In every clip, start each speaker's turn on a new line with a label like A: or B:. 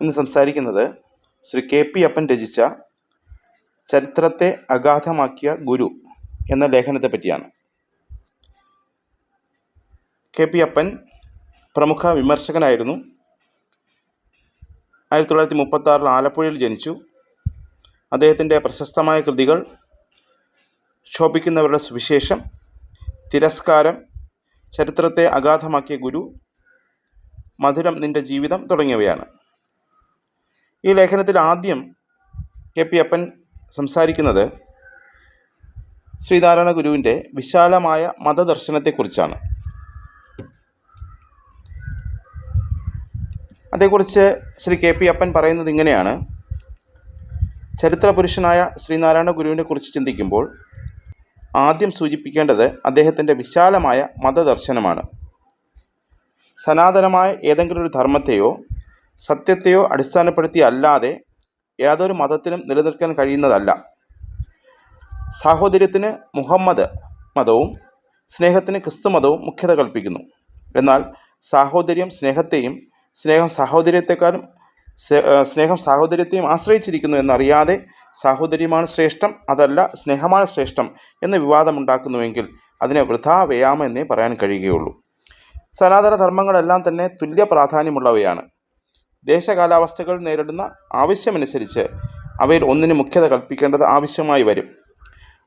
A: ഇന്ന് സംസാരിക്കുന്നത് Shri K P അപ്പൻ രചിച്ച ചരിത്രത്തെ അഗാധമാക്കിയ ഗുരു എന്ന ലേഖനത്തെ പറ്റിയാണ്. കെ പി അപ്പൻ പ്രമുഖ വിമർശകനായിരുന്നു. ആയിരത്തി തൊള്ളായിരത്തി മുപ്പത്തി ആലപ്പുഴയിൽ ജനിച്ചു. അദ്ദേഹത്തിന്റെ പ്രശസ്തമായ കൃതികൾ ശോഭിക്കുന്നവരുടെ സുവിശേഷം തിരസ്കാരം ചരിത്രത്തെ അഗാധമാക്കിയ ഗുരു മധുരം നിന്റെ ജീവിതം തുടങ്ങിയവയാണ്. ഈ ലേഖനത്തിൽ ആദ്യം കെ പി അപ്പൻ സംസാരിക്കുന്നത് ശ്രീനാരായണ ഗുരുവിന്റെ വിശാലമായ മതദർശനത്തെക്കുറിച്ചാണ്. അതേക്കുറിച്ച് ശ്രീ കെ പി അപ്പൻ പറയുന്നത് ഇങ്ങനെയാണ്. ചരിത്ര പുരുഷനായ ശ്രീനാരായണ ഗുരുവിനെ കുറിച്ച് ചിന്തിക്കുമ്പോൾ ആദ്യം സൂചിപ്പിക്കേണ്ടത് അദ്ദേഹത്തിന്റെ വിശാലമായ മതദർശനമാണ്. സനാതനമായ ഏതെങ്കിലും ഒരു ധർമ്മത്തെയോ സത്യത്തെയോ അടിസ്ഥാനപ്പെടുത്തി അല്ലാതെ യാതൊരു മതത്തിനും നിലനിൽക്കാൻ കഴിയുന്നതല്ല. സാഹോദര്യത്തിന് മുഹമ്മദ് മതവും സ്നേഹത്തിന് ക്രിസ്തു മതവും മുഖ്യത കൽപ്പിക്കുന്നു. എന്നാൽ സാഹോദര്യം സ്നേഹത്തെയും സ്നേഹം സാഹോദര്യത്തെക്കാളും സ്നേഹം സാഹോദര്യത്തെയും ആശ്രയിച്ചിരിക്കുന്നു എന്നറിയാതെ സാഹോദര്യമാണ് ശ്രേഷ്ഠം അതല്ല സ്നേഹമാണ് ശ്രേഷ്ഠം എന്ന വിവാദമുണ്ടാക്കുന്നുവെങ്കിൽ അതിനെ വൃഥാ വ്യായാമം എന്നേ പറയാൻ കഴിയുകയുള്ളൂ. സനാതന ധർമ്മങ്ങളെല്ലാം തന്നെ തുല്യ പ്രാധാന്യമുള്ളവയാണ്. ദേശകാലാവസ്ഥകൾ നേരിടുന്ന ആവശ്യമനുസരിച്ച് അവയിൽ ഒന്നിന് മുഖ്യത കൽപ്പിക്കേണ്ടത് ആവശ്യമായി വരും.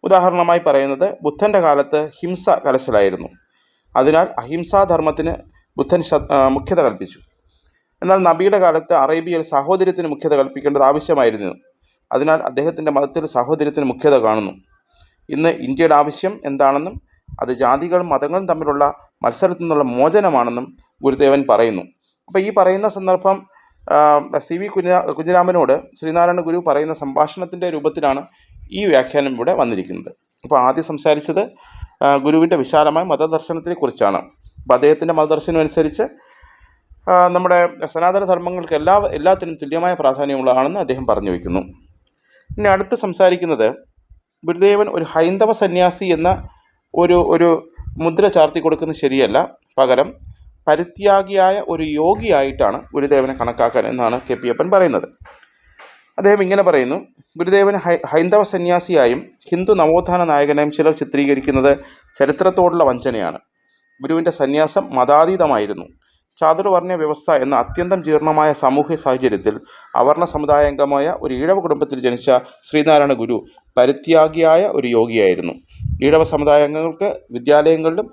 A: ഉദാഹരണമായി പറയുന്നത് ബുദ്ധന്റെ കാലത്ത് ഹിംസ കലശലായിരുന്നു. അതിനാൽ അഹിംസാധർമ്മത്തിന് ബുദ്ധൻ മുഖ്യത കൽപ്പിച്ചു. എന്നാൽ നബിയുടെ കാലത്ത് അറേബ്യയിൽ സഹോദര്യത്തിന് മുഖ്യത കൽപ്പിക്കേണ്ടത് ആവശ്യമായിരുന്നു. അതിനാൽ അദ്ദേഹത്തിന്റെ മതത്തിൽ സഹോദര്യത്തിന് മുഖ്യത കാണുന്നു. ഇന്ന് ഇന്ത്യയുടെ ആവശ്യം എന്താണെന്നും അത് ജാതികളും മതങ്ങളും തമ്മിലുള്ള മത്സരത്തിൽ നിന്നുള്ള മോചനമാണെന്നും ഗുരുദേവൻ പറയുന്നു. അപ്പോൾ ഈ പറയുന്ന സന്ദർഭം സി വി കുഞ്ഞ കുഞ്ഞിരാമനോട് ശ്രീനാരായണ ഗുരു പറയുന്ന സംഭാഷണത്തിന്റെ രൂപത്തിലാണ് ഈ വ്യാഖ്യാനം ഇവിടെ വന്നിരിക്കുന്നത്. അപ്പോൾ ആദ്യം സംസാരിച്ചത് ഗുരുവിന്റെ വിശാലമായ മതദർശനത്തെക്കുറിച്ചാണ് അപ്പോൾ അദ്ദേഹത്തിന്റെ മതദർശനം അനുസരിച്ച് നമ്മുടെ സനാതന ധർമ്മങ്ങൾക്ക് എല്ലാ എല്ലാത്തിനും തുല്യമായ പ്രാധാന്യമുള്ളതാണെന്ന് അദ്ദേഹം പറഞ്ഞു വയ്ക്കുന്നു ഇനി അടുത്ത് സംസാരിക്കുന്നത് ഗുരുദേവൻ ഒരു ഹൈന്ദവ സന്യാസി എന്ന ഒരു ഒരു മുദ്ര ചാർത്തി കൊടുക്കുന്നത് ശരിയല്ല. പകരം പരിത്യാഗിയായ ഒരു യോഗിയായിട്ടാണ് ഗുരുദേവനെ കണക്കാക്കാൻ എന്നാണ് കെ പി അപ്പൻ പറയുന്നത്. അദ്ദേഹം ഇങ്ങനെ പറയുന്നു ഗുരുദേവൻ ഹൈന്ദവ സന്യാസിയായും ഹിന്ദു നവോത്ഥാന നായകനായും ചിലർ ചിത്രീകരിക്കുന്നത് ചരിത്രത്തോടുള്ള വഞ്ചനയാണ്. ഗുരുവിന്റെ സന്യാസം മതാതീതമായിരുന്നു. ചാതുർവർണ വ്യവസ്ഥ എന്ന അത്യന്തം ജീർണമായ സാമൂഹ്യ സാഹചര്യത്തിൽ അവർണ സമുദായാംഗമായ ഒരു ഈഴവ കുടുംബത്തിൽ ജനിച്ച ശ്രീനാരായണ ഗുരു പരിത്യാഗിയായ ഒരു യോഗിയായിരുന്നു. ഈഴവ സമുദായാംഗങ്ങൾക്ക് വിദ്യാലയങ്ങളിലും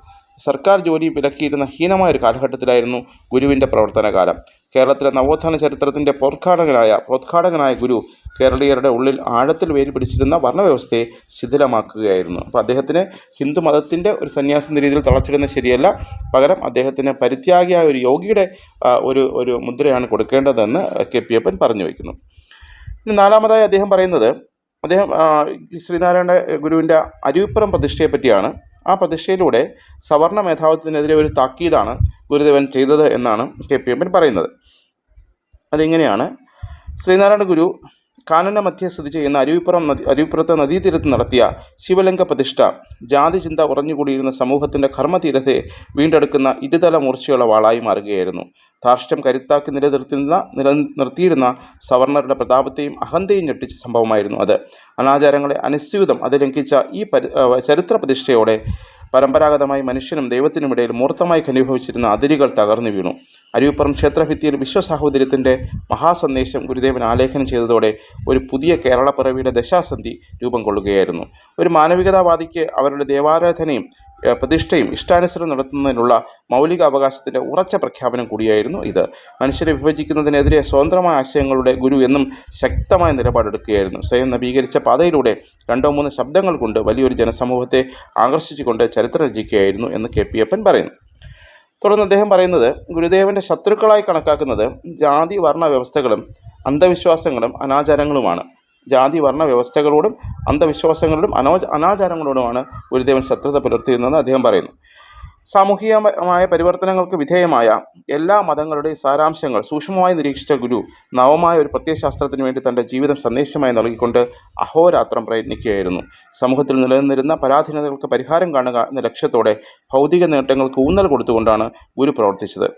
A: സർക്കാർ ജോലി വിലക്കിയിരുന്ന ഹീനമായ ഒരു കാലഘട്ടത്തിലായിരുന്നു ഗുരുവിന്റെ പ്രവർത്തനകാലം. കേരളത്തിലെ നവോത്ഥാന ചരിത്രത്തിന്റെ പ്രോദ്ഘാടകനായ പ്രോദ്ഘാടകനായ ഗുരു കേരളീയരുടെ ഉള്ളിൽ ആഴത്തിൽ വേര് പിടിച്ചിരുന്ന വർണവ്യവസ്ഥയെ ശിഥിലമാക്കുകയായിരുന്നു. അപ്പോൾ അദ്ദേഹത്തിന് ഹിന്ദു മതത്തിന്റെ ഒരു സന്യാസം രീതിയിൽ തളച്ചിടുന്നത് ശരിയല്ല. പകരം അദ്ദേഹത്തിന് പരിത്യാഗിയായ ഒരു യോഗിയുടെ ഒരു ഒരു മുദ്രയാണ് കൊടുക്കേണ്ടതെന്ന് കെ പി അപ്പൻ പറഞ്ഞു വയ്ക്കുന്നു. ഇനി നാലാമതായി അദ്ദേഹം പറയുന്നത് അദ്ദേഹം ശ്രീനാരായണ ഗുരുവിന്റെ അരുവിപ്പുറം പ്രതിഷ്ഠയെ പറ്റിയാണ്. ആ പ്രതിഷ്ഠയിലൂടെ സവർണ മേധാവിത്വത്തിനെതിരെ ഒരു താക്കീതാണ് ഗുരുദേവൻ ചെയ്തത് എന്നാണ് കെ പി എമ്മിൻ പറയുന്നത്. അതിങ്ങനെയാണ് ശ്രീനാരായണ ഗുരു കാനന മധ്യ സ്ഥിതി ചെയ്യുന്ന അരുവിപ്പുറം നദി അരുവിപ്പുറത്തെ നദീതീരത്ത് നടത്തിയ ശിവലിംഗ പ്രതിഷ്ഠ ജാതിചിന്ത ഉറഞ്ഞുകൂടിയിരുന്ന സമൂഹത്തിന്റെ കർമ്മതീരത്തെ വീണ്ടെടുക്കുന്ന ഇരുതല മൂർച്ചയുള്ള വാളായി മാറുകയായിരുന്നു. ധാർഷ്ട്യം കരുത്താക്കി നിലനിർത്തുന്ന നില നിർത്തിയിരുന്ന സവർണരുടെ പ്രതാപത്തെയും അഹന്തയും ഞെട്ടിച്ച സംഭവമായിരുന്നു അത്. അനാചാരങ്ങളെ അനുസ്യൂതം അത് ലംഘിച്ച ഈ ചരിത്ര പ്രതിഷ്ഠയോടെ പരമ്പരാഗതമായി മനുഷ്യനും ദൈവത്തിനുമിടയിൽ മൂർത്തമായി കനുഭവിച്ചിരുന്ന അതിരുകൾ തകർന്നു വീണു. അരുവിപ്പുറം ക്ഷേത്രഭിത്തിയിൽ വിശ്വസാഹോദര്യത്തിന്റെ മഹാസന്ദേശം ഗുരുദേവൻ ആലേഖനം ചെയ്തതോടെ ഒരു പുതിയ കേരളപ്പിറവിയുടെ ദശാസന്ധി രൂപം കൊള്ളുകയായിരുന്നു. ഒരു മാനവികതാവാദിക്ക് അവരുടെ ദേവാരാധനയും പ്രതിഷ്ഠയും ഇഷ്ടാനുസരണം നടത്തുന്നതിനുള്ള മൗലിക അവകാശത്തിന്റെ ഉറച്ച പ്രഖ്യാപനം കൂടിയായിരുന്നു ഇത്. മനുഷ്യരെ വിഭജിക്കുന്നതിനെതിരെ സ്വതന്ത്രമായ ആശയങ്ങളുടെ ഗുരു എന്നും ശക്തമായ നിലപാടെടുക്കുകയായിരുന്നു. സ്വയം നവീകരിച്ച പാതയിലൂടെ രണ്ടോ മൂന്ന് ശബ്ദങ്ങൾ കൊണ്ട് വലിയൊരു ജനസമൂഹത്തെ ആകർഷിച്ചുകൊണ്ട് ചരിത്രം രചിക്കുകയായിരുന്നു എന്ന് കെ പി അപ്പൻ പറയുന്നു. തുടർന്ന് അദ്ദേഹം പറയുന്നത് ഗുരുദേവന്റെ ശത്രുക്കളായി കണക്കാക്കുന്നത് ജാതി വർണ വ്യവസ്ഥകളും അന്ധവിശ്വാസങ്ങളും അനാചാരങ്ങളുമാണ്. ജാതി വർണ വ്യവസ്ഥകളോടും അന്ധവിശ്വാസങ്ങളോടും അനോ അനാചാരങ്ങളോടുമാണ് ഗുരുദേവൻ ശത്രുത പുലർത്തിയിരുന്നതെന്ന് അദ്ദേഹം പറയുന്നു. സാമൂഹികമായ പരിവർത്തനങ്ങൾക്ക് വിധേയമായ എല്ലാ മതങ്ങളുടെയും സാരാംശങ്ങൾ സൂക്ഷ്മമായി നിരീക്ഷിച്ച ഗുരു നവമായ ഒരു പ്രത്യയശാസ്ത്രത്തിന് വേണ്ടി തന്റെ ജീവിതം സന്ദേശമായി നൽകിക്കൊണ്ട് അഹോരാത്രം പ്രയത്നിക്കുകയായിരുന്നു. സമൂഹത്തിൽ നിലനിന്നിരുന്ന പരാധീനതകൾക്ക് പരിഹാരം കാണുക എന്ന ലക്ഷ്യത്തോടെ ഭൗതിക നേട്ടങ്ങൾക്ക് ഊന്നൽ കൊടുത്തുകൊണ്ടാണ് ഗുരു പ്രവർത്തിച്ചത്.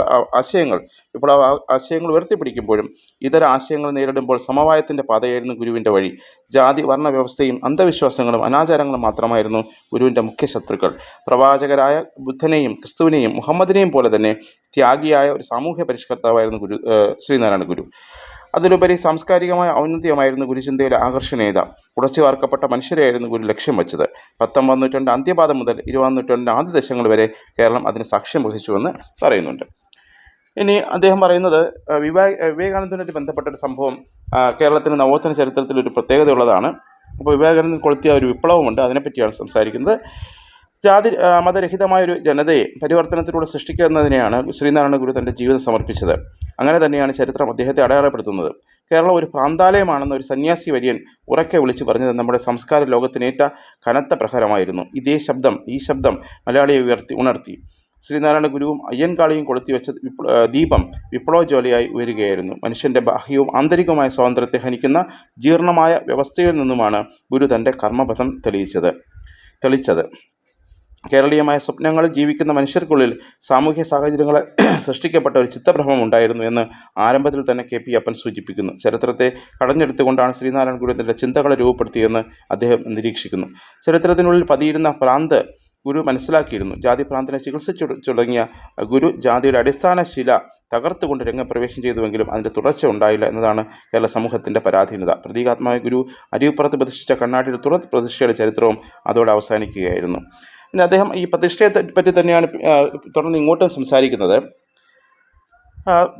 A: ആ- ആശയങ്ങൾ ആ- ആശയങ്ങൾ ഉയർത്തിപ്പിടിക്കുമ്പോഴും ഇതര ആശയങ്ങൾ നേരിടുമ്പോൾ സമവായത്തിന്റെ പാതയായിരുന്നു ഗുരുവിന്റെ വഴി. ജാതി വർണ വ്യവസ്ഥയും അന്ധവിശ്വാസങ്ങളും അനാചാരങ്ങളും മാത്രമായിരുന്നു ഗുരുവിന്റെ മുഖ്യ ശത്രുക്കൾ. പ്രവാചകരായ ബുദ്ധനെയും ക്രിസ്തുവിനെയും മുഹമ്മദിനെയും പോലെ തന്നെ ത്യാഗിയായ ഒരു സാമൂഹ്യ പരിഷ്കർത്താവായിരുന്നു ഗുരു ശ്രീനാരായണ ഗുരു. അതിലുപരി സാംസ്കാരികമായ ഔന്നത്യമായിരുന്നു ഗുരുചിന്തയുടെ ആകർഷണീയത ഉടച്ചു വാർക്കപ്പെട്ട മനുഷ്യരെയായിരുന്നു ഗുരു ലക്ഷ്യം വെച്ചത്. പത്തൊമ്പത് നൂറ്റാണ്ട് അന്ത്യപാദം മുതൽ ഇരുപതാം നൂറ്റാണ്ടിന്റെ ആദ്യ ദശങ്ങൾ വരെ കേരളം അതിന് സാക്ഷ്യം വഹിച്ചുവെന്ന് പറയുന്നുണ്ട്. ഇനി അദ്ദേഹം പറയുന്നത് വിവേക വിവാ വിവേകാനന്ദനുമായിട്ട് ബന്ധപ്പെട്ട ഒരു സംഭവം കേരളത്തിന്റെ നവോത്ഥാന ചരിത്രത്തിൽ ഒരു പ്രത്യേകതയുള്ളതാണ്. അപ്പോൾ വിവേകാനന്ദൻ കൊളുത്തിയ ഒരു വിപ്ലവമുണ്ട് അതിനെപ്പറ്റിയാണ് സംസാരിക്കുന്നത്. ജാതി മതരഹിതമായ ഒരു ജനതയെ പരിവർത്തനത്തിലൂടെ സൃഷ്ടിക്കുന്നതിനെയാണ് ശ്രീനാരായണ ഗുരു തന്റെ ജീവിതം സമർപ്പിച്ചത്. അങ്ങനെ തന്നെയാണ് ചരിത്രം അദ്ദേഹത്തെ അടയാളപ്പെടുത്തുന്നത്. കേരളം ഒരു പ്രാന്താലയമാണെന്ന് ഒരു സന്യാസി വര്യൻ ഉറക്കെ വിളിച്ചു പറഞ്ഞത് നമ്മുടെ സംസ്കാര ലോകത്തിനേറ്റ കനത്ത പ്രഹരമായിരുന്നു. ഇതേ ശബ്ദം ഈ ശബ്ദം മലയാളിയെ ഉയർത്തി ഉണർത്തി. ശ്രീനാരായണ ഗുരുവും അയ്യൻകാളിയും കൊളുത്തി വെച്ച ദീപം വിപ്ലവ ജോലിയായി ഉയരുകയായിരുന്നു. മനുഷ്യന്റെ ബാഹ്യവും ആന്തരികവുമായ സ്വാതന്ത്ര്യത്തെ ഹനിക്കുന്ന ജീർണമായ വ്യവസ്ഥയിൽ നിന്നുമാണ് ഗുരു തന്റെ കർമ്മപഥം തെളിയിച്ചത് തെളിച്ചത്. കേരളീയമായ സ്വപ്നങ്ങളിൽ ജീവിക്കുന്ന മനുഷ്യർക്കുള്ളിൽ സാമൂഹ്യ സാഹചര്യങ്ങളെ സൃഷ്ടിക്കപ്പെട്ട ഒരു ചിത്തഭ്രമം ഉണ്ടായിരുന്നു എന്ന് ആരംഭത്തിൽ തന്നെ കെ പി അപ്പൻ സൂചിപ്പിക്കുന്നു. ചരിത്രത്തെ കടഞ്ഞെടുത്തുകൊണ്ടാണ് ശ്രീനാരായണ ഗുരുവിന്റെ ചിന്തകളെ രൂപപ്പെടുത്തിയെന്ന് അദ്ദേഹം നിരീക്ഷിക്കുന്നു. ചരിത്രത്തിനുള്ളിൽ പതിയിരുന്ന ഭ്രാന്ത് ഗുരു മനസ്സിലാക്കിയിരുന്നു. ജാതി പ്രാന്തനെ ചികിത്സിച്ചു തുടങ്ങിയ ഗുരു ജാതിയുടെ അടിസ്ഥാന ശില തകർത്തുകൊണ്ട് രംഗപ്രവേശം ചെയ്തുവെങ്കിലും അതിന്റെ തുടർച്ച ഉണ്ടായില്ല എന്നതാണ് കേരള സമൂഹത്തിന്റെ പരാധീനത. പ്രതീകാത്മായ ഗുരു അരിവുപ്പുറത്ത് പ്രതിഷ്ഠിച്ച കണ്ണാടിയുടെ തുടർ പ്രതിഷ്ഠയുടെ ചരിത്രവും അതോടെ അവസാനിക്കുകയായിരുന്നു. പിന്നെ അദ്ദേഹം ഈ പ്രതിഷ്ഠയെ പറ്റി തന്നെയാണ് തുടർന്ന് ഇങ്ങോട്ടും സംസാരിക്കുന്നത്.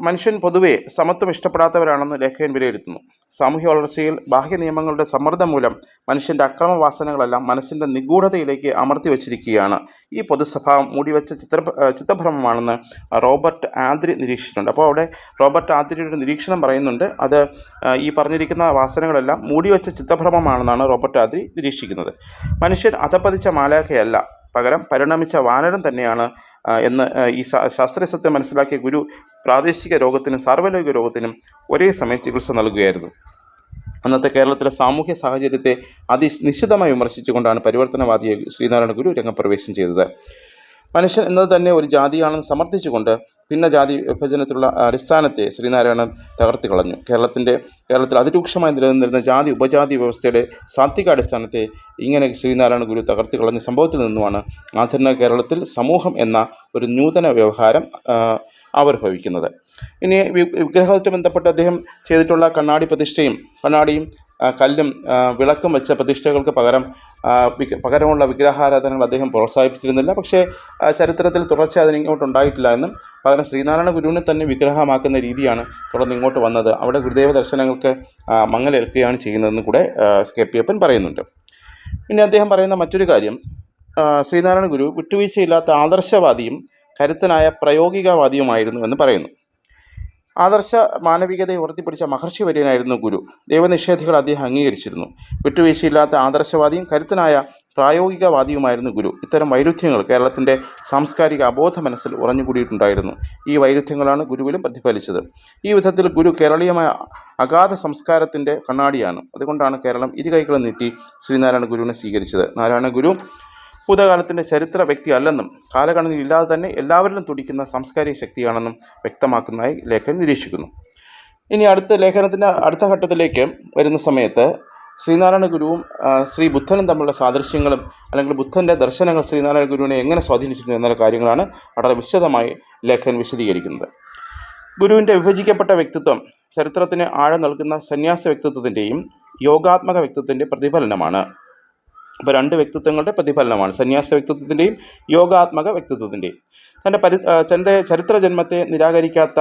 A: മനുഷ്യൻ പൊതുവെ സമത്വം ഇഷ്ടപ്പെടാത്തവരാണെന്ന് ലേഖകൻ വിലയിരുത്തുന്നു. സാമൂഹ്യ വളർച്ചയിൽ ബാഹ്യ നിയമങ്ങളുടെ സമ്മർദ്ദം മൂലം മനുഷ്യന്റെ അക്രമവാസനകളെല്ലാം മനസ്സിന്റെ നിഗൂഢതയിലേക്ക് അമർത്തി വച്ചിരിക്കുകയാണ്. ഈ പൊതുസ്വഭാവം മൂടിവെച്ച ചിത്ര ചിത്തഭ്രമമാണെന്ന് റോബർട്ട് ആദ്രി നിരീക്ഷിച്ചിട്ടുണ്ട്. അപ്പോൾ അവിടെ റോബർട്ട് ആദ്രിയുടെ നിരീക്ഷണം പറയുന്നുണ്ട്. അത് ഈ പറഞ്ഞിരിക്കുന്ന വാസനകളെല്ലാം മൂടിവെച്ച ചിത്തഭ്രമമാണെന്നാണ് റോബർട്ട് ആദ്രി നിരീക്ഷിക്കുന്നത്. മനുഷ്യൻ അധപ്പതിച്ച മാലാഖയല്ല. പകരം പരിണമിച്ച വാനരം തന്നെയാണ് എന്ന് ഈ ശാസ്ത്രീയ സത്യം മനസ്സിലാക്കിയ ഗുരു പ്രാദേശിക രോഗത്തിനും സാർവലൗകിക രോഗത്തിനും ഒരേ സമയം ചികിത്സ നൽകുകയായിരുന്നു. അന്നത്തെ കേരളത്തിലെ സാമൂഹ്യ സാഹചര്യത്തെ അതി നിശ്ചിതമായി വിമർശിച്ചുകൊണ്ടാണ് പരിവർത്തനവാദിയെ ശ്രീനാരായണ ഗുരു രംഗപ്രവേശം ചെയ്തത് മനുഷ്യൻ എന്നത് തന്നെ ഒരു ജാതിയാണെന്ന് സമർത്ഥിച്ചുകൊണ്ട് ഭിന്ന ജാതി വിഭജനത്തിലുള്ള അടിസ്ഥാനത്തെ ശ്രീനാരായണൻ തകർത്തി കളഞ്ഞു. കേരളത്തിന്റെ കേരളത്തിൽ അതിരൂക്ഷമായി നിലനിന്നിരുന്ന ജാതി ഉപജാതി വ്യവസ്ഥയുടെ സാത്വികാടിസ്ഥാനത്തെ ഇങ്ങനെ ശ്രീനാരായണ ഗുരു തകർത്തി കളഞ്ഞ സംഭവത്തിൽ നിന്നുമാണ് ആധുനിക കേരളത്തിൽ സമൂഹം എന്ന ഒരു നൂതന വ്യവഹാരം ആവിർഭവിക്കുന്നത് ഇനി വിഗ്രഹവുമായിട്ട് ബന്ധപ്പെട്ട് അദ്ദേഹം ചെയ്തിട്ടുള്ള കണ്ണാടി പ്രതിഷ്ഠയും കണ്ണാടിയും കല്ലും വിളക്കും വെച്ച പ്രതിഷ്ഠകൾക്ക് പകരം പകരമുള്ള വിഗ്രഹാരാധനകൾ അദ്ദേഹം പ്രോത്സാഹിപ്പിച്ചിരുന്നില്ല. പക്ഷേ ചരിത്രത്തിൽ തുടർച്ച അതിന് ഇങ്ങോട്ട് ഉണ്ടായിട്ടില്ല എന്നും പകരം ശ്രീനാരായണ ഗുരുവിനെ തന്നെ വിഗ്രഹമാക്കുന്ന രീതിയാണ് തുടർന്ന് ഇങ്ങോട്ട് വന്നത്. അവിടെ ഗുരുദേവ ദർശനങ്ങൾക്ക് മങ്ങലേൽക്കുകയാണ് ചെയ്യുന്നതെന്ന് കൂടെ കെ. പി. അപ്പൻ പറയുന്നുണ്ട്. പിന്നെ അദ്ദേഹം പറയുന്ന മറ്റൊരു കാര്യം ശ്രീനാരായണ ഗുരു വിട്ടുവീഴ്ചയില്ലാത്ത ആദർശവാദിയും കരുത്തനായ പ്രയോഗികവാദിയുമായിരുന്നു എന്ന് പറയുന്നു. ആദർശ മാനവികതയെ ഉയർത്തിപ്പിടിച്ച മഹർഷി വര്യനായിരുന്നു ഗുരു. ദൈവനിഷേധികൾ അദ്ദേഹം അംഗീകരിച്ചിരുന്നു. വിട്ടുവീഴ്ചയില്ലാത്ത ആദർശവാദിയും കരുത്തനായ പ്രായോഗികവാദിയുമായിരുന്നു ഗുരു. ഇത്തരം വൈരുദ്ധ്യങ്ങൾ കേരളത്തിന്റെ സാംസ്കാരിക അബോധ മനസ്സിൽ ഉറഞ്ഞുകൂടിയിട്ടുണ്ടായിരുന്നു. ഈ വൈരുദ്ധ്യങ്ങളാണ് ഗുരുവിലും പ്രതിഫലിച്ചത്. ഈ വിധത്തിൽ ഗുരു കേരളീയമായ അഗാധ സംസ്കാരത്തിന്റെ കണ്ണാടിയാണ്. അതുകൊണ്ടാണ് കേരളം ഇരു കൈകളും നീട്ടി ശ്രീനാരായണ ഗുരുവിനെ സ്വീകരിച്ചത്. നാരായണ ഗുരു ഭൂതകാലത്തിന്റെ ചരിത്ര വ്യക്തിയല്ലെന്നും കാലഗണനയിൽ ഇല്ലാതെ തന്നെ എല്ലാവരിലും തുടിക്കുന്ന സാംസ്കാരിക ശക്തിയാണെന്നും വ്യക്തമാക്കുന്നതായി ലേഖകൻ നിരീക്ഷിക്കുന്നു. ഇനി അടുത്ത ലേഖനത്തിന്റെ അടുത്ത ഘട്ടത്തിലേക്ക് വരുന്ന സമയത്ത് ശ്രീനാരായണ ഗുരുവും ശ്രീ ബുദ്ധനും തമ്മിലുള്ള സാദൃശ്യങ്ങളും അല്ലെങ്കിൽ ബുദ്ധന്റെ ദർശനങ്ങൾ ശ്രീനാരായണ ഗുരുവിനെ എങ്ങനെ സ്വാധീനിച്ചിട്ടുണ്ട് എന്നുള്ള കാര്യങ്ങളാണ് വളരെ വിശദമായി ലേഖകൻ വിശദീകരിക്കുന്നത്. ഗുരുവിന്റെ വിഭജിക്കപ്പെട്ട വ്യക്തിത്വം ചരിത്രത്തിന് ആഴം നൽകുന്ന സന്യാസ വ്യക്തിത്വത്തിന്റെയും യോഗാത്മക വ്യക്തിത്വത്തിന്റെ പ്രതിഫലനമാണ്. അപ്പോൾ രണ്ട് വ്യക്തിത്വങ്ങളുടെ പ്രതിഫലനമാണ്. സന്യാസ വ്യക്തിത്വത്തിന്റെയും യോഗാത്മക വ്യക്തിത്വത്തിന്റെയും. തന്റെ പരി തന്റെ ചരിത്ര ജന്മത്തെ നിരാകരിക്കാത്ത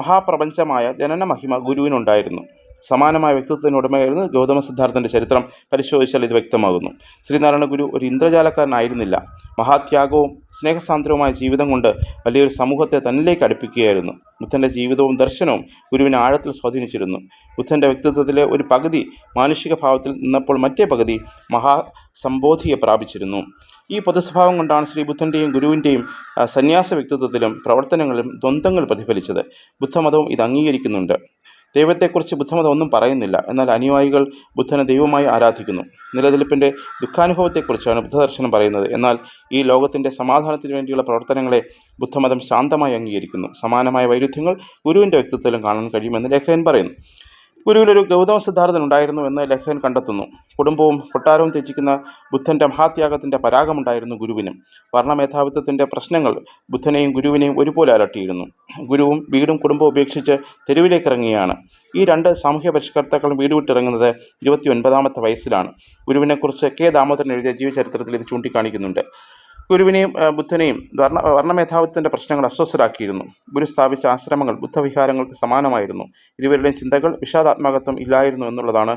A: മഹാപ്രപഞ്ചമായ ജനന മഹിമ ഗുരുവിനുണ്ടായിരുന്നു. സമാനമായ വ്യക്തിത്വത്തിനുടമയായിരുന്നു ഗൗതമ സിദ്ധാർത്ഥന്റെ ചരിത്രം. പരിശോധിച്ചാൽ ഇത് വ്യക്തമാകുന്നു. ശ്രീനാരായണ ഗുരു ഒരു ഇന്ദ്രജാലക്കാരനായിരുന്നില്ല. മഹാത്യാഗവും സ്നേഹസാന്ദ്രവുമായ ജീവിതം കൊണ്ട് വലിയൊരു സമൂഹത്തെ തന്നിലേക്ക് അടുപ്പിക്കുകയായിരുന്നു. ബുദ്ധന്റെ ജീവിതവും ദർശനവും ഗുരുവിനെ ആഴത്തിൽ സ്വാധീനിച്ചിരുന്നു. ബുദ്ധന്റെ വ്യക്തിത്വത്തിലെ ഒരു പകുതി മാനുഷിക ഭാവത്തിൽ നിന്നപ്പോൾ മറ്റേ പകുതി മഹാസംബോധിയെ പ്രാപിച്ചിരുന്നു. ഈ പൊതുസ്വഭാവം കൊണ്ടാണ് ശ്രീ ബുദ്ധന്റെയും ഗുരുവിന്റെയും സന്യാസ വ്യക്തിത്വത്തിലും പ്രവർത്തനങ്ങളിലും ദ്വന്ദ്ങ്ങൾ പ്രതിഫലിച്ചത്. ബുദ്ധമതവും ഇത് അംഗീകരിക്കുന്നുണ്ട്. ദൈവത്തെക്കുറിച്ച് ബുദ്ധമതം ഒന്നും പറയുന്നില്ല. എന്നാൽ അനുയായികൾ ബുദ്ധനെ ദൈവമായി ആരാധിക്കുന്നു. നിലനിൽപ്പിന്റെ ദുഃഖാനുഭവത്തെക്കുറിച്ചാണ് ബുദ്ധദർശനം പറയുന്നത്. എന്നാൽ ഈ ലോകത്തിന്റെ സമാധാനത്തിന് വേണ്ടിയുള്ള പ്രവർത്തനങ്ങളെ ബുദ്ധമതം ശാന്തമായി അംഗീകരിക്കുന്നു. സമാനമായ വൈരുദ്ധ്യങ്ങൾ ഗുരുവിന്റെ വ്യക്തിത്വത്തിലും കാണാൻ കഴിയുമെന്ന് ലേഖകൻ പറയുന്നു. ഗുരുവിലൊരു ഗൗതമ സിദ്ധാർത്ഥൻ ഉണ്ടായിരുന്നു എന്ന് ലേഖകൻ കണ്ടെത്തുന്നു. കുടുംബവും കൊട്ടാരവും ത്യജിക്കുന്ന ബുദ്ധന്റെ മഹാത്യാഗത്തിന്റെ പരാഗമുണ്ടായിരുന്നു ഗുരുവിനും. വർണമേധാവിത്വത്തിന്റെ പ്രശ്നങ്ങൾ ബുദ്ധനെയും ഗുരുവിനെയും ഒരുപോലെ അലട്ടിയിരുന്നു. ഗുരുവും വീടും കുടുംബവും ഉപേക്ഷിച്ച് തെരുവിലേക്ക് ഇറങ്ങുകയാണ്. ഈ രണ്ട് സാമൂഹ്യ പരിഷ്കർത്താക്കളും വീട് വിട്ടിറങ്ങുന്നത് ഇരുപത്തി ഒൻപതാമത്തെ വയസ്സിലാണ്. ഗുരുവിനെക്കുറിച്ച് കെ ദാമോദരൻ എഴുതിയ ജീവചരിത്രത്തിൽ ഇത് ചൂണ്ടിക്കാണിക്കുന്നുണ്ട്. ഗുരുവിനെയും ബുദ്ധനെയും വർണ വർണമേധാവിത്വത്തിന്റെ പ്രശ്നങ്ങൾ അസ്വസ്ഥരാക്കിയിരുന്നു. ഗുരു സ്ഥാപിച്ച ആശ്രമങ്ങൾ ബുദ്ധവിഹാരങ്ങൾക്ക് സമാനമായിരുന്നു. ഇരുവരുടെയും ചിന്തകൾ വിഷാദാത്മകത്വം ഇല്ലായിരുന്നു എന്നുള്ളതാണ്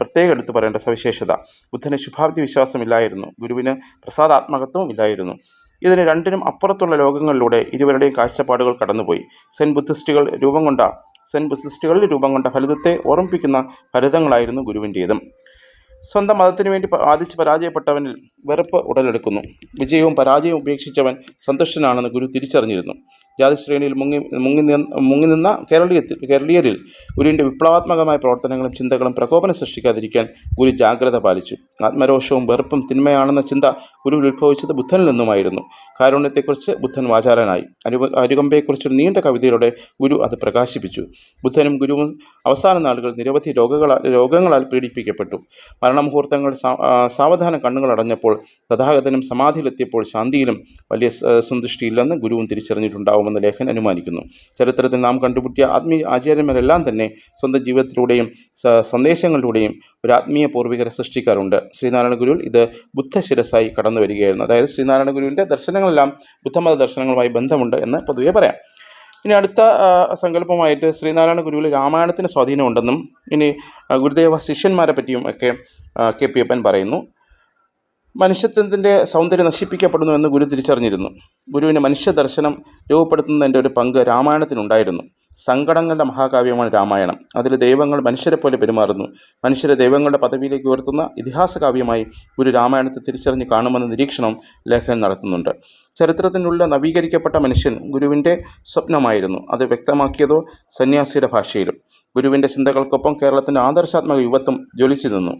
A: പ്രത്യേകം എടുത്തു പറയേണ്ട സവിശേഷത. ബുദ്ധന് ശുഭാപ്തി വിശ്വാസമില്ലായിരുന്നു ഗുരുവിന് പ്രസാദാത്മകത്വവും ഇല്ലായിരുന്നു. ഇതിന് രണ്ടിനും അപ്പുറത്തുള്ള ലോകങ്ങളിലൂടെ ഇരുവരുടെയും കാഴ്ചപ്പാടുകൾ കടന്നുപോയി. സെൻ ബുദ്ധിസ്റ്റുകൾ രൂപം കൊണ്ട സെൻ ബുദ്ധിസ്റ്റുകളിൽ രൂപം കൊണ്ട ഫലിതത്തെ ഓർമ്മിപ്പിക്കുന്ന ഫലിതങ്ങളായിരുന്നു ഗുരുവിന്റേതും സ്വന്തം മതത്തിനു വേണ്ടി ആദിച്ച് പരാജയപ്പെട്ടവനിൽ വെറുപ്പ് ഉടലെടുക്കുന്നു. വിജയവും പരാജയവും ഉപേക്ഷിച്ചവൻ സന്തുഷ്ടനാണെന്ന് ഗുരു തിരിച്ചറിഞ്ഞിരുന്നു. ജാതിശ്രേണിയിൽ മുങ്ങി മുങ്ങി നിന്ന് മുങ്ങി നിന്ന കേരളീയത്തിൽ കേരളീയരിൽ ഗുരുവിന്റെ വിപ്ലവാത്മകമായ പ്രവർത്തനങ്ങളും ചിന്തകളും പ്രകോപനം സൃഷ്ടിക്കാതിരിക്കാൻ ഗുരു ജാഗ്രത പാലിച്ചു. ആത്മരോഷവും വെറുപ്പും തിന്മയാണെന്ന ചിന്ത ഗുരുവിൽ ഉത്ഭവിച്ചത് ബുദ്ധനിൽ നിന്നുമായിരുന്നു. കാരുണ്യത്തെക്കുറിച്ച് ബുദ്ധൻ വാചാരനായി അരുകമ്പയെക്കുറിച്ചൊരു നീണ്ട കവിതയിലൂടെ ഗുരു അത് പ്രകാശിപ്പിച്ചു. ബുദ്ധനും ഗുരുവും അവസാന നാളുകൾ നിരവധി രോഗങ്ങളാൽ രോഗങ്ങളാൽ പീഡിപ്പിക്കപ്പെട്ടു. മരണമുഹൂർത്തങ്ങൾ സാവധാന അടഞ്ഞപ്പോൾ തഥാഗതനും സമാധിയിലെത്തിയപ്പോൾ ശാന്തിയിലും വലിയ സന്തുഷ്ടിയില്ലെന്ന് ഗുരുവും തിരിച്ചറിഞ്ഞിട്ടുണ്ടാവുമെന്ന് ലേഖൻ അനുമാനിക്കുന്നു. ചരിത്രത്തിൽ നാം കണ്ടുമുട്ടിയ ആത്മീയ ആചാര്യന്മാരെല്ലാം തന്നെ സ്വന്തം ജീവിതത്തിലൂടെയും സന്ദേശങ്ങളിലൂടെയും ഒരു ആത്മീയ പൂർവികരെ സൃഷ്ടിക്കാറുണ്ട്. ശ്രീനാരായണ ഗുരുവിൽ ഇത് ബുദ്ധശിരസായി കടന്നു വരികയായിരുന്നു. അതായത് ശ്രീനാരായണ ഗുരുവിന്റെ ദർശനങ്ങളെല്ലാം ബുദ്ധമത ദർശനങ്ങളുമായി ബന്ധമുണ്ട് എന്ന് പൊതുവെ പറയാം. ഇനി അടുത്ത സങ്കല്പമായിട്ട് ശ്രീനാരായണ ഗുരുവിൽ രാമായണത്തിന് സ്വാധീനമുണ്ടെന്നും ഇനി ഗുരുദേവ ശിഷ്യന്മാരെ പറ്റിയും ഒക്കെ കെ. പി. അപ്പൻ പറയുന്നു. മനുഷ്യത്വത്തിന്റെ സൗന്ദര്യം നശിപ്പിക്കപ്പെടുന്നു എന്ന് ഗുരു തിരിച്ചറിഞ്ഞിരുന്നു. ഗുരുവിന് മനുഷ്യ ദർശനം രൂപപ്പെടുത്തുന്നതിന്റെ ഒരു പങ്ക് രാമായണത്തിനുണ്ടായിരുന്നു. സങ്കടങ്ങളുടെ മഹാകാവ്യമാണ് രാമായണം. അതിൽ ദൈവങ്ങൾ മനുഷ്യരെ പോലെ പെരുമാറുന്നു. മനുഷ്യരെ ദൈവങ്ങളുടെ പദവിയിലേക്ക് ഉയർത്തുന്ന ഇതിഹാസ കാവ്യമായി ഗുരു രാമായണത്തെ തിരിച്ചറിഞ്ഞ് കാണുമെന്ന നിരീക്ഷണം ലേഖകൻ നടത്തുന്നുണ്ട്. ചരിത്രത്തിനുള്ള നവീകരിക്കപ്പെട്ട മനുഷ്യൻ ഗുരുവിന്റെ സ്വപ്നമായിരുന്നു. അത് വ്യക്തമാക്കിയതോ സന്യാസിയുടെ ഭാഷയിലും. ഗുരുവിന്റെ ചിന്തകൾക്കൊപ്പം കേരളത്തിന്റെ ആദർശാത്മക യുവത്വം ജ്വലിച്ചു നിന്നു.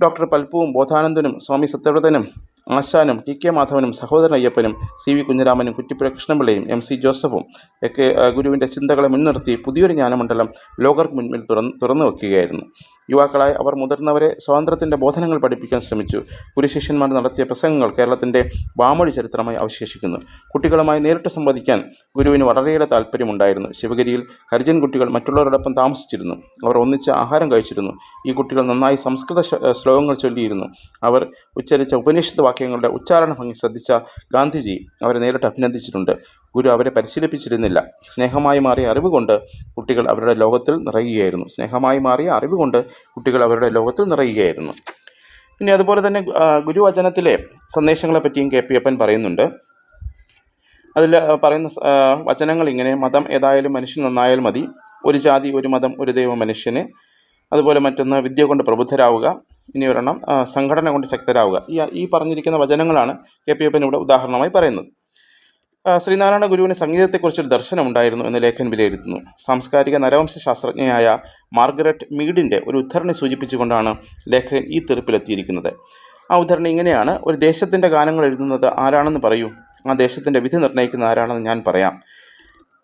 A: ഡോക്ടർ പൽപ്പുവും ബോധാനന്ദനും സ്വാമി സത്യവ്രതനും ആശാനും ടി കെ മാധവനും സഹോദരൻ അയ്യപ്പനും സി വി കുഞ്ഞിരാമനും കുറ്റിപ്പുഴ കൃഷ്ണപിള്ളയും എം സി ജോസഫും ഒക്കെ ഗുരുവിന്റെ ചിന്തകളെ മുൻനിർത്തി പുതിയൊരു ജ്ഞാനമണ്ഡലം ലോകർക്ക് മുൻപിൽ തുറന്ന് തുറന്നു വയ്ക്കുകയായിരുന്നു യുവാക്കളായി അവർ മുതിർന്നവരെ സ്വാതന്ത്ര്യത്തിന്റെ ബോധനങ്ങൾ പഠിപ്പിക്കാൻ ശ്രമിച്ചു. ഗുരുശിഷ്യന്മാർ നടത്തിയ പ്രസംഗങ്ങൾ കേരളത്തിന്റെ വാമൊഴി ചരിത്രമായി അവശേഷിക്കുന്നു. കുട്ടികളുമായി നേരിട്ട് സംവദിക്കാൻ ഗുരുവിന് വളരെയേറെ താല്പര്യമുണ്ടായിരുന്നു. ശിവഗിരിയിൽ ഹരിജൻ കുട്ടികൾ മറ്റുള്ളവരോടൊപ്പം താമസിച്ചിരുന്നു. അവർ ഒന്നിച്ച് ആഹാരം കഴിച്ചിരുന്നു. ഈ കുട്ടികൾ നന്നായി സംസ്കൃത ശ്ലോകങ്ങൾ ചൊല്ലിയിരുന്നു. അവർ ഉച്ചരിച്ച ഉപനിഷത്ത് വാക്യങ്ങളുടെ ഉച്ചാരണ ഭംഗി ശ്രദ്ധിച്ച ഗാന്ധിജി അവരെ നേരിട്ട് അഭിനന്ദിച്ചിട്ടുണ്ട്. ഗുരു അവരെ പരിശീലിപ്പിച്ചിരുന്നില്ല. സ്നേഹമായി മാറിയ അറിവ് കൊണ്ട് കുട്ടികൾ അവരുടെ ലോകത്തിൽ നിറയുകയായിരുന്നു. സ്നേഹമായി മാറിയ അറിവ് കൊണ്ട് കുട്ടികൾ അവരുടെ ലോകത്തിൽ നിറയുകയായിരുന്നു. പിന്നെ അതുപോലെ തന്നെ ഗുരുവചനത്തിലെ സന്ദേശങ്ങളെ പറ്റിയും കെ. പി. അപ്പൻ പറയുന്നുണ്ട്. അതിൽ പറയുന്ന വചനങ്ങൾ ഇങ്ങനെ മതം ഏതായാലും മനുഷ്യൻ നന്നായാൽ മതി. ഒരു ജാതി ഒരു മതം ഒരു ദൈവം മനുഷ്യന്. അതുപോലെ മറ്റൊന്ന് വിദ്യ കൊണ്ട് പ്രബുദ്ധരാവുക. ഇനി ഒരെണ്ണം സംഘടന കൊണ്ട് ശക്തരാവുക. ഈ ഈ പറഞ്ഞിരിക്കുന്ന വചനങ്ങളാണ് കെ. പി. അപ്പൻ ഇവിടെ ഉദാഹരണമായി പറയുന്നത്. ശ്രീനാരായണ ഗുരുവിന് സംഗീതത്തെക്കുറിച്ചൊരു ദർശനം ഉണ്ടായിരുന്നു എന്ന് ലേഖൻ വിലയിരുത്തുന്നു. സാംസ്കാരിക നരവംശ ശാസ്ത്രജ്ഞയായ മാർഗരറ്റ് മീഡിന്റെ ഒരു ഉദ്ധരണി സൂചിപ്പിച്ചുകൊണ്ടാണ് ലേഖകൻ ഈ തീർപ്പിലെത്തിയിരിക്കുന്നത് ആ ഉദ്ധരണി ഇങ്ങനെയാണ് ഒരു ദേശത്തിന്റെ ഗാനങ്ങൾ എഴുതുന്നത് ആരാണെന്ന് പറയൂ. ആ ദേശത്തിന്റെ വിധി നിർണയിക്കുന്ന ആരാണെന്ന് ഞാൻ പറയാം.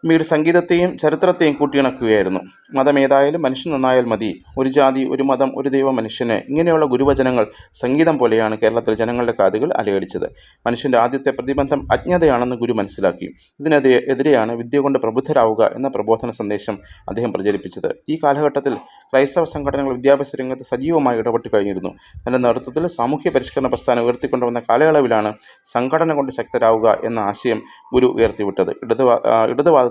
A: മീഡ് സംഗീതത്തെയും ചരിത്രത്തെയും കൂട്ടിയിണക്കുകയായിരുന്നു. മതം ഏതായാലും മനുഷ്യൻ നന്നായാൽ മതി. ഒരു ജാതി ഒരു മതം ഒരു ദൈവം മനുഷ്യന് ഇങ്ങനെയുള്ള ഗുരുവചനങ്ങൾ സംഗീതം പോലെയാണ് കേരളത്തിൽ ജനങ്ങളുടെ കാതുകൾ അലയടിച്ചത്. മനുഷ്യന്റെ ആദ്യത്തെ പ്രതിബന്ധം അജ്ഞതയാണെന്ന് ഗുരു മനസ്സിലാക്കി. ഇതിനെതിരെ എതിരെയാണ് വിദ്യ കൊണ്ട് പ്രബുദ്ധരാവുക എന്ന പ്രബോധന സന്ദേശം അദ്ദേഹം പ്രചരിപ്പിച്ചത്. ഈ കാലഘട്ടത്തിൽ ക്രൈസ്തവ സംഘടനകൾ വിദ്യാഭ്യാസ രംഗത്ത് സജീവമായി ഇടപെട്ട് കഴിഞ്ഞിരുന്നു. തന്റെ നേതൃത്വത്തിൽ സാമൂഹ്യ പരിഷ്കരണ പ്രസ്ഥാനം ഉയർത്തിക്കൊണ്ടുവന്ന കാലയളവിലാണ് സംഘടന കൊണ്ട് ശക്തരാവുക എന്ന ആശയം ഗുരു ഉയർത്തിവിട്ടത്. ഇടതുവാ ആ,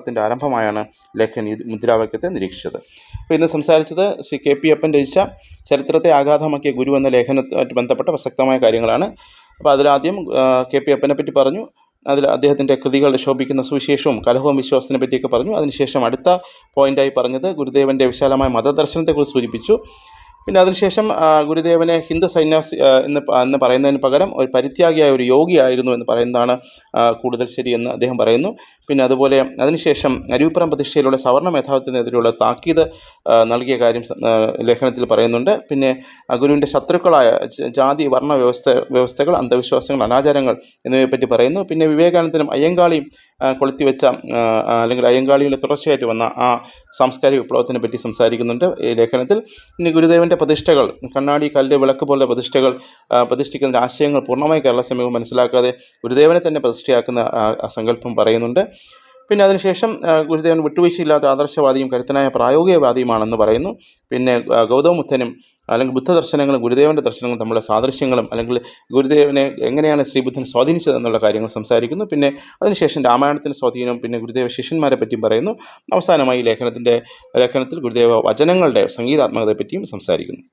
A: ഇടതുവാദത്തിന്റെ ആരംഭമായാണ് ലേഖൻ ഈ മുദ്രാവാക്യത്തെ നിരീക്ഷിച്ചത്. അപ്പോൾ ഇന്ന് സംസാരിച്ചത് ശ്രീ കെ പി അപ്പൻ രചിച്ച ചരിത്രത്തെ ആഘാതമാക്കിയ ഗുരു എന്ന ലേഖനവുമായിട്ട് ബന്ധപ്പെട്ട പ്രസക്തമായ കാര്യങ്ങളാണ്. അപ്പോൾ അതിലാദ്യം കെ പി അപ്പനെ പറ്റി പറഞ്ഞു. അതിൽ അദ്ദേഹത്തിന്റെ കൃതികൾ ശോഭിക്കുന്ന സുവിശേഷവും കലഹവും വിശ്വാസത്തിനെ പറ്റിയൊക്കെ പറഞ്ഞു. അതിനുശേഷം അടുത്ത പോയിന്റായി പറഞ്ഞത് ഗുരുദേവന്റെ വിശാലമായ മതദർശനത്തെക്കുറിച്ച് സൂചിപ്പിച്ചു. പിന്നെ അതിനുശേഷം ഗുരുദേവനെ ഹിന്ദു സന്യാസി എന്ന് എന്ന് പറയുന്നതിന് പകരം ഒരു പരിത്യാഗിയായ ഒരു യോഗിയായിരുന്നു എന്ന് പറയുന്നതാണ് കൂടുതൽ ശരിയെന്ന് അദ്ദേഹം പറയുന്നു. പിന്നെ അതുപോലെ അതിനുശേഷം അരൂപ്പുറം പ്രതിഷ്ഠയിലുള്ള സവർണ മേധാവിത്വത്തിനെതിരെയുള്ള താക്കീത് നൽകിയ കാര്യം ലേഖനത്തിൽ പറയുന്നുണ്ട്. പിന്നെ ഗുരുവിന്റെ ശത്രുക്കളായ ജാതി വർണ വ്യവസ്ഥ വ്യവസ്ഥകൾ അന്ധവിശ്വാസങ്ങൾ അനാചാരങ്ങൾ എന്നിവയെപ്പറ്റി പറയുന്നു. പിന്നെ വിവേകാനന്ദനും അയ്യങ്കാളിയും കൊളുത്തിവെച്ച അല്ലെങ്കിൽ അയ്യങ്കാളിയുടെ തുടർച്ചയായിട്ട് വന്ന ആ സാംസ്കാരിക വിപ്ലവത്തിനെ പറ്റി സംസാരിക്കുന്നുണ്ട് ഈ ലേഖനത്തിൽ. ഇനി ഗുരുദേവന്റെ പ്രതിഷ്ഠകൾ കണ്ണാടി കല്ല് വിളക്ക് പോലുള്ള പ്രതിഷ്ഠകൾ പ്രതിഷ്ഠിക്കുന്ന ആശയങ്ങൾ പൂർണമായി കേരള സമീപം മനസ്സിലാക്കാതെ ഗുരുദേവനെ തന്നെ പ്രതിഷ്ഠയാക്കുന്ന സങ്കല്പം പറയുന്നുണ്ട്. പിന്നെ അതിനുശേഷം ഗുരുദേവൻ വിട്ടുവീഴ്ചയില്ലാത്ത ആദർശവാദിയും കരുത്തനായ പ്രായോഗികവാദിയുമാണെന്ന് പറയുന്നു. പിന്നെ ആ, ഗൗതമ ബുദ്ധനും അല്ലെങ്കിൽ ബുദ്ധദർശനങ്ങളും ഗുരുദേവന്റെ ദർശനങ്ങളും തമ്മിലുള്ള സാദൃശ്യങ്ങളും അല്ലെങ്കിൽ ഗുരുദേവനെ എങ്ങനെയാണ് ശ്രീബുദ്ധൻ സ്വാധീനിച്ചതെന്നുള്ള കാര്യങ്ങൾ സംസാരിക്കുന്നു. പിന്നെ അതിനുശേഷം രാമായണത്തിന്റെ സ്വാധീനം പിന്നെ ഗുരുദേവ ശിഷ്യന്മാരെ പറ്റിയും പറയുന്നു. അവസാനമായി ലേഖനത്തിന്റെ ലേഖനത്തിൽ ഗുരുദേവ വചനങ്ങളുടെ സംഗീതാത്മകതയെ പറ്റിയും സംസാരിക്കുന്നു.